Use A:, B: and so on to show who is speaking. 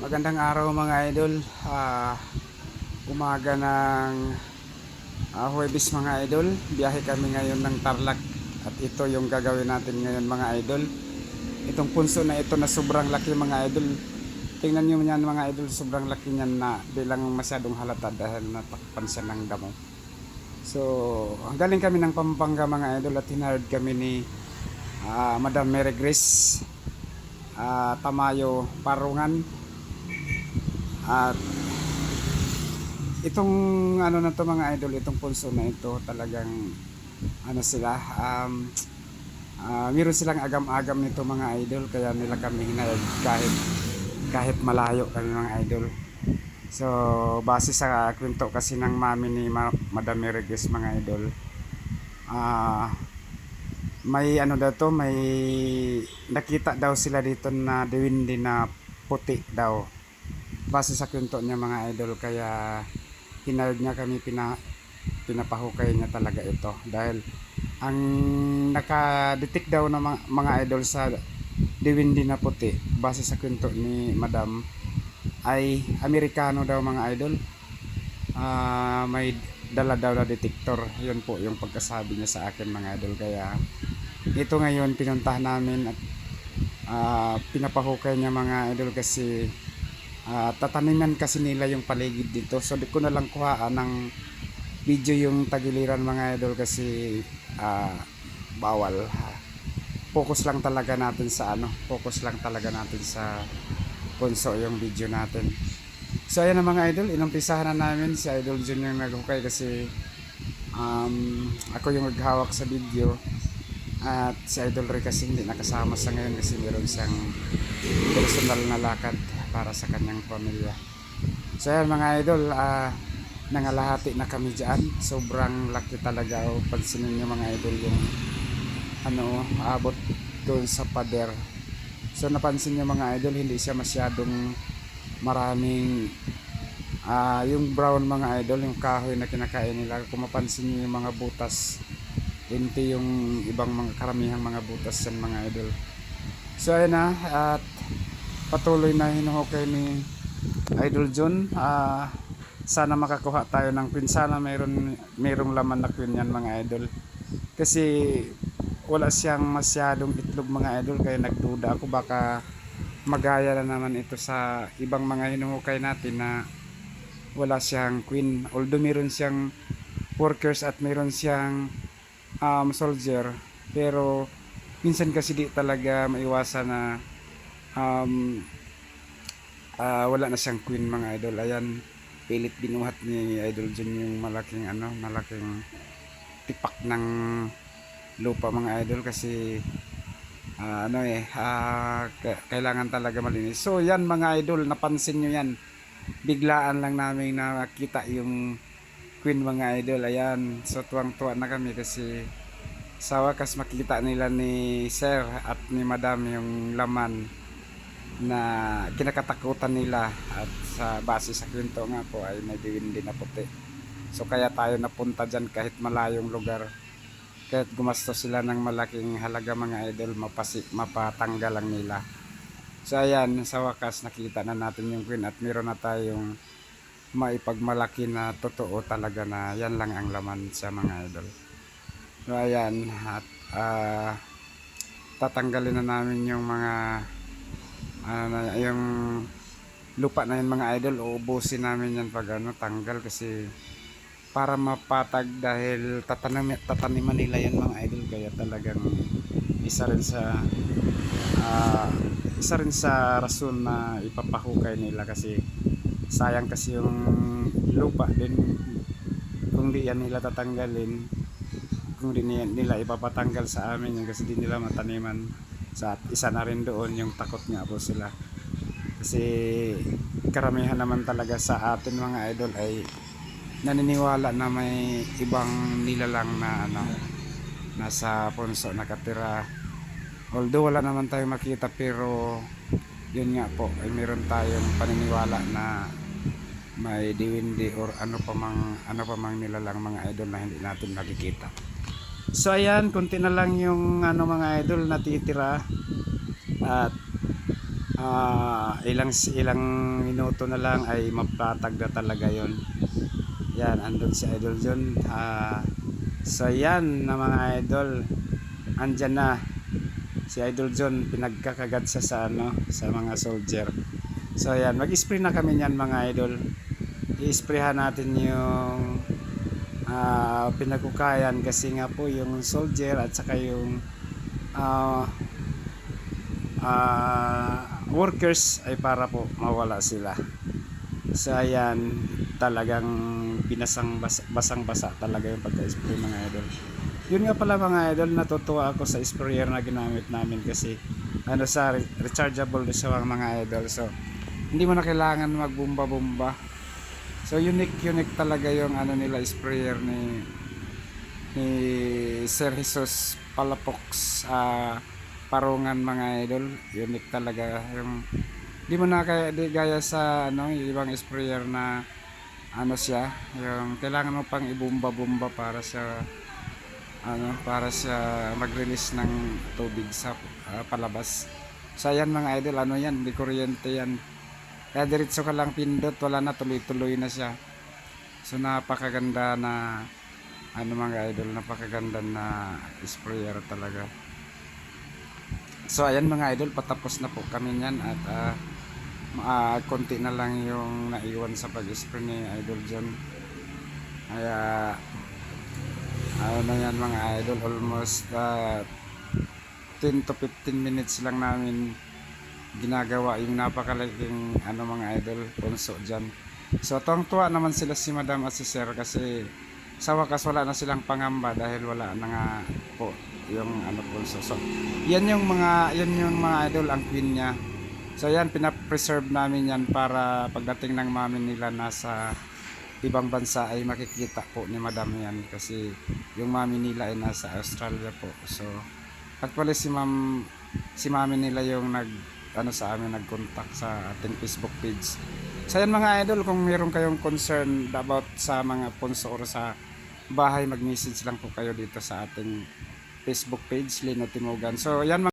A: Magandang araw mga idol. Ah, umaga ng ah, Huwebes mga idol. Biyahe kami ngayon ng Tarlac at ito yung gagawin natin ngayon mga idol. Itong punso na ito na sobrang laki mga idol. Tingnan nyo yan mga idol, sobrang laki niyan na bilang masyadong halata dahil natakpan siya ng damo. So, ang galing kami ng Pampanga mga idol at hinard kami ni ah, Madam Mary Grace ah, Tamayo Parungan at itong ano na to mga idol, itong punso na ito talagang ano sila um, ah, meron silang agam-agam nito mga idol kaya nila kami hinayag kahit kahit malayo kami mga idol. So base sa kwento kasi ng mami ni Ma- Madam Meriguez mga idol ah may ano daw to, may nakita daw sila dito na diwindi na puti daw base sa kwento niya mga idol kaya hinayad niya kami pina, pinapahukay niya talaga ito. Dahil ang nakadetect daw ng mga, mga idol sa diwindi na puti base sa kwento ni madam ay Amerikano daw mga idol. Ah, may dala daw na detector. Yun po yung pagkasabi niya sa akin mga idol. Kaya ito ngayon pinuntahan namin at ah, pinapahukay niya mga idol kasi Ah, tataniman kasi nila yung paligid dito. So di ko na lang kuhaan ng video yung tagiliran mga idol kasi ah, bawal. Focus lang talaga natin sa ano, focus lang talaga natin sa punso yung video natin. So ayan na mga idol, inumpisahan na namin si Idol Jun yung naghukay kasi um, ako yung naghawak sa video at si Idol Ray kasi hindi nakasama sa ngayon kasi meron siyang personal na lakad para sa kanyang pamilya. So yan mga idol, ah nangalahati na kami dyan. Sobrang laki talaga. O, pansinin nyo mga idol yung ano, abot doon sa pader. So napansin nyo mga idol, hindi siya masyadong maraming ah yung brown mga idol, yung kahoy na kinakain nila. Kung mapansin nyo yung mga butas, hindi yung ibang mga karamihang mga butas yan mga idol. So ayun na, at patuloy na hinuhukay ni Idol John. Ah, sana makakuha tayo ng queen. Sana mayroon, mayroong laman na queen yan mga idol. Kasi wala siyang masyadong itlog mga idol kaya nagduda ako baka magaya na naman ito sa ibang mga hinuhukay natin na wala siyang queen. Although meron siyang workers at meron siyang um, soldier pero minsan kasi di talaga maiwasan na um, ah, wala na siyang queen mga idol. Ayan pilit binuhat ni idol Jun yung malaking ano malaking tipak ng lupa mga idol kasi ah, ano eh ka- kailangan talaga malinis. So yan mga idol napansin nyo yan. Biglaan lang namin nakita yung queen mga idol. Ayan so tuwang tuwa na kami kasi sa wakas makita nila ni sir at ni madam yung laman na kinakatakutan nila at sa base sa kwento nga po ay may diwindi na puti. So kaya tayo napunta dyan kahit malayong lugar. Kahit gumastos sila ng malaking halaga mga idol mapasi, mapatanggal lang nila. So ayan sa wakas nakita na natin yung queen at meron na tayong maipagmalaki na totoo talaga na yan lang ang laman sa mga idol. So ayan at ah, tatanggalin na namin yung mga na yung lupa na yun mga idol uubusin namin yan pag ano tanggal kasi para mapatag dahil tatanim, tataniman nila yan mga idol. Kaya talagang isa rin sa ah, isa rin sa rason na ipapahukay nila kasi sayang kasi yung lupa din. Kung di yan nila tatanggalin kung di nila ipapatanggal sa amin yan kasi di nila mataniman sa isa na rin doon yung takot nga po sila. Kasi karamihan naman talaga sa atin mga idol ay naniniwala na may ibang nilalang na ano nasa punso nakatira. Although wala naman tayo makita pero yun nga po ay meron tayong paniniwala na may diwindi or ano pa mang ano pa mang nilalang mga idol na hindi natin nakikita So ayan, konti na lang yung ano mga idol natitira. At ah, ilang ilang minuto na lang ay mapatag na talaga yon yan andun si idol John. Ah, so yan na mga idol andyan na. Si idol John pinagkakagat sa sa ano sa mga soldier. So yan mag-spray na kami niyan mga idol. I-sprayhan natin yung ah, pinagukayan kasi nga po yung soldier at saka yung ah, ah, workers ay para po mawala sila. So ayan talagang binasang basa, basang basa talaga yung pagka-spray mga idol. Yun nga pala mga idol natutuwa ako sa sprayer na ginamit namin kasi ano sa re- rechargeable siya mga idol. So hindi mo na kailangan magbumba-bumba so unique unique talaga yung ano nila sprayer ni ni Sir Jesus Palapox ah, parungan mga idol. Unique talaga yung di mo na kaya di gaya sa ano ibang sprayer na ano siya yung kailangan mo pang ibumba-bumba para sa ano para sa mag-release ng tubig sa ah, palabas. So mga idol ano yan di kuryente yan kaya diretso ka lang pindot wala na tuloy-tuloy na siya. So napakaganda na ano mga idol napakaganda na sprayer talaga. So ayan mga idol patapos na po kami niyan at ah, ah, konti na lang yung naiwan sa pag-spray ni Idol John. Kaya ano yan mga idol almost ah, 10 to 15 minutes lang namin ginagawa yung napakalaking ano mga idol punso dyan. So tuwang tuwa naman sila si madam at si sir kasi sa wakas wala na silang pangamba dahil wala na nga po yung ano punso so yan yung mga yan yung mga idol ang queen niya. So yan pinapreserve namin yan para pagdating ng mami nila nasa ibang bansa ay makikita po ni madam yan kasi yung mami nila ay nasa Australia po. So actually si ma'am si mami nila yung nag ano sa amin nag-contact sa ating Facebook page. So yan mga idol kung meron kayong concern about sa mga sponsor sa bahay mag-message lang po kayo dito sa ating Facebook page Lino Timogan. So yan mga